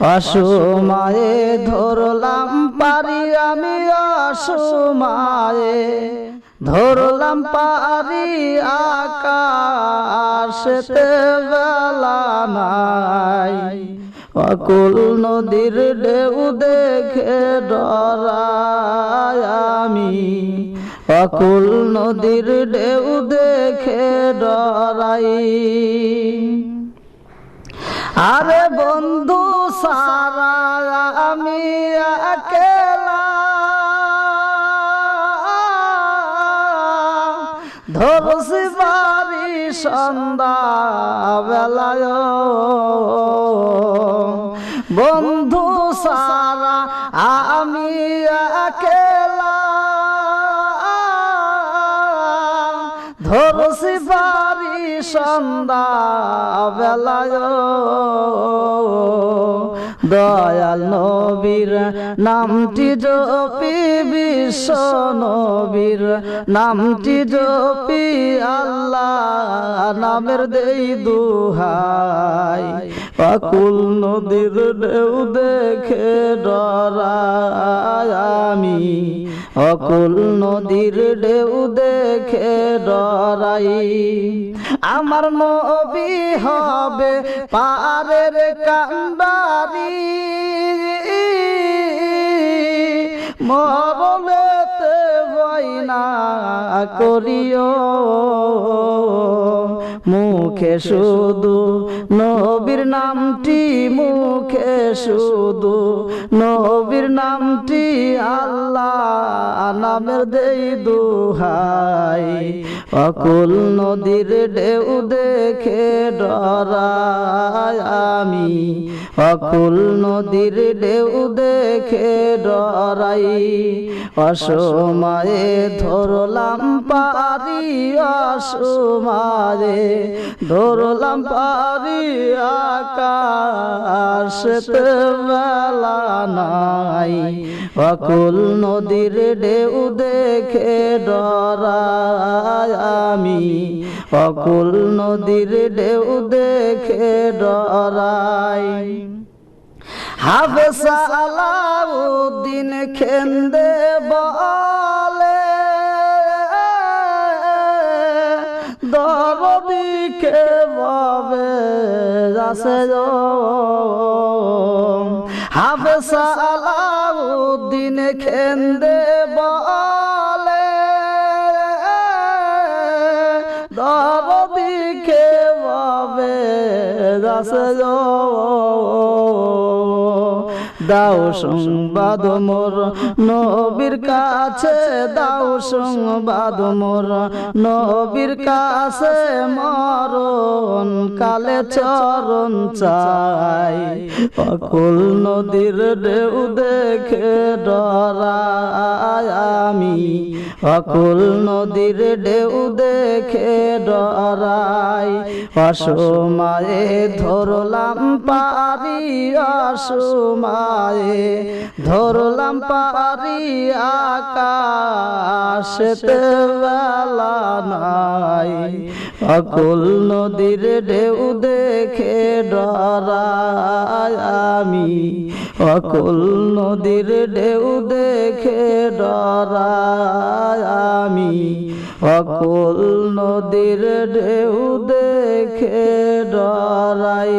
অসময়ে ধরলাম পারি আমি অসময়ে ধরলাম পারি আকাশেতে বেলা নাই। অকুল নদীর ঢেউ দেখে ডরাই আমি। অকুল নদীর ঢেউ দেখে ডরাই। আরে বন্ধু সারা আমি ধরছি বাড়ি সন্ধ্যা বেলায় বন্ধু সারা আমি একেলা। ধরছি বাড়ি সন্ধ্যা বেলায় দয়াল নবীর নামটি জপি, বিশ্ব নবীর নামটি জপি, আল্লাহ নামের দেই দুহাই। পাকুল নদীর ঢেউ দেখে ডরাই আমি। অকুল নদীর ঢেউ দেখে ডরাই। আমার নবী হবে পারের কান্ডারি। মরলেতে বইনা করিও। মুখে শুধু নবীর নামটি মুখে শুধু নবীর নামটি আল্লাহ নামের দেই দুহাই অকুল নদীর ঢেউ দেখে ডরাই আমি। অকুল নদীর ঢেউ দেখে ডরাই। অসময়ে ধরলাম পারি, অসময়ে ধরলাম পারি আকাশ নাই। অকুল নদীর ঢেউ দেখে ডরাই। আমি। অকুল নদীর ঢেউ দেখে ডরাই। হাফেজ আলাউদ্দিন খেন্দে বলে দরদিকে বাবে যাছে হাফেজ আলাউদ্দিন খেন্দে বলে দরদিকে বাবে যাছে দাও সংবাদ মোর নবীর কাছে দাও সংবাদ মোর নবীর কাছে মরণ কালে চরণ চাই। অকুল নদীর ঢেউ দেখে ডরাই আমি। অকুল নদীর ঢেউ দেখে ডরাই। অসময়ে ধরলাম পারি অসময়ে ধরলাম পারি আকাশেতে বেলা নাই। অকুল নদীর ঢেউ দেখে ডরাই আমি। অকুল নদীর ঢেউ দেখে ডরাই আমি। অকুল নদীর ঢেউ দেখে ডরাই।